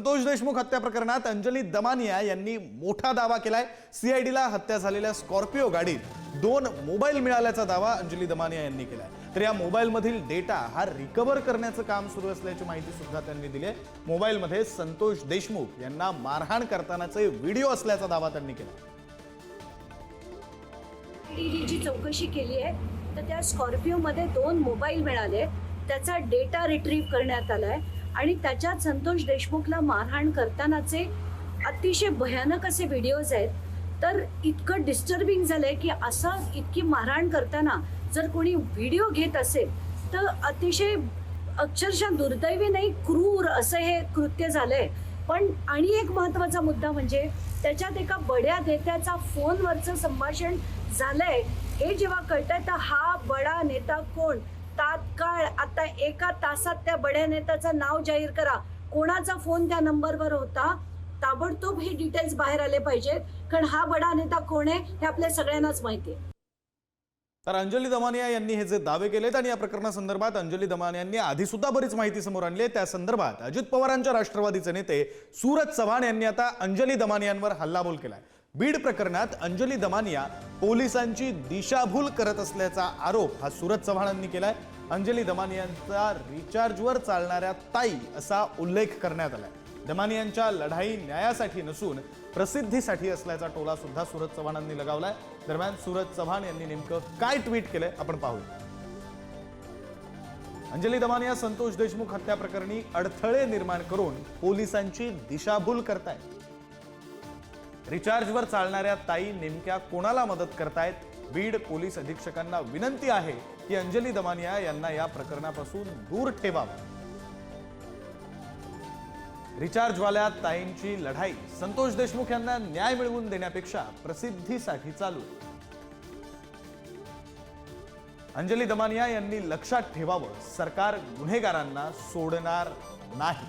संतोष देशमुख हत्या प्रकरणात अंजली दमानिया यांनी मोठा दावा केलाय. सीआयडीला हत्या झालेल्या स्कॉर्पिओ गाडीत दोन मोबाईल मिळाल्याचा दावा अंजली दमानिया यांनी केलाय. तर या मोबाईलमधील डेटा हा रिकव्हर करण्याचं काम सुरू असल्याची माहिती सुद्धा त्यांनी दिली आहे. मोबाईलमध्ये संतोष देशमुख यांना मारहाण करतानाचे व्हिडिओ असल्याचा दावा त्यांनी केला जी चौकशी केली आहे. तर त्या स्कॉर्पिओमध्ये दोन मोबाईल मिळाले त्याचा डेटा रिट्रीव्ह करण्यात आलाय. आणि त्याच्यात संतोष देशमुखला मारहाण करतानाचे अतिशय भयानक असे व्हिडिओज आहेत. तर इतकं डिस्टर्बिंग झालंय की असं इतकी मारहाण करताना जर कोणी व्हिडिओ घेत असेल तर अतिशय अक्षरशः दुर्दैवी नाही क्रूर असं हे कृत्य झालंय. पण आणि एक महत्त्वाचा मुद्दा म्हणजे त्याच्यात एका बड्या नेत्याचा फोनवरचं संभाषण झालंय. हे जेव्हा कळतंय तर हा बडा नेता कोण? तात्काळ आता एका तासात त्या बड्या नेत्याचं नाव जाहीर करा. कोणाचा फोन त्या नंबरवर होता? ताबडतोब हे डिटेल्स बाहेर आले पाहिजेत कारण हा बडा नेता कोण आहे हे आपल्या सगळ्यांनाच माहिती आहे. तर अंजली दमानिया यांनी हे जे दावे केलेत आणि या प्रकरणासंदर्भात अंजली दमानिया यांनी आधी सुद्धा बरीच माहिती समोर आणली आहे. त्या संदर्भात अजित पवारांच्या राष्ट्रवादीचे नेते सूरज चव्हाण यांनी आता अंजली दमानियांवर हल्लाबोल केलाय. बीड प्रकरणात अंजली दमानिया पोलिसांची दिशाभूल करत असल्याचा आरोप हा सूरज चव्हाणांनी केलाय. अंजली दमानियांचा रिचार्जवर चालणाऱ्या ताई असा उल्लेख करण्यात आलाय. दमानियांच्या लढाई न्यायासाठी नसून प्रसिद्धीसाठी असल्याचा टोला सुद्धा सूरज चव्हाणांनी लगावलाय. दरम्यान सूरज चव्हाण यांनी नेमकं काय ट्विट केलंय आपण पाहूया अंजली दमानिया संतोष देशमुख हत्या प्रकरणी अडथळे निर्माण करून पोलिसांची दिशाभूल करतायत. रिचार्जवर चालणाऱ्या ताई नेमक्या कोणाला मदत करतायत? बीड पोलीस अधीक्षकांना विनंती आहे की अंजली दमानिया यांना या प्रकरणापासून दूर ठेवावं. रिचार्जवाल्या ताईंची लढाई. संतोष देशमुख यांना न्याय मिळवून देण्यापेक्षा प्रसिद्धीसाठी चालू. अंजली दमानिया यांनी लक्षात ठेवावं. सरकार गुन्हेगारांना सोडणार नाही.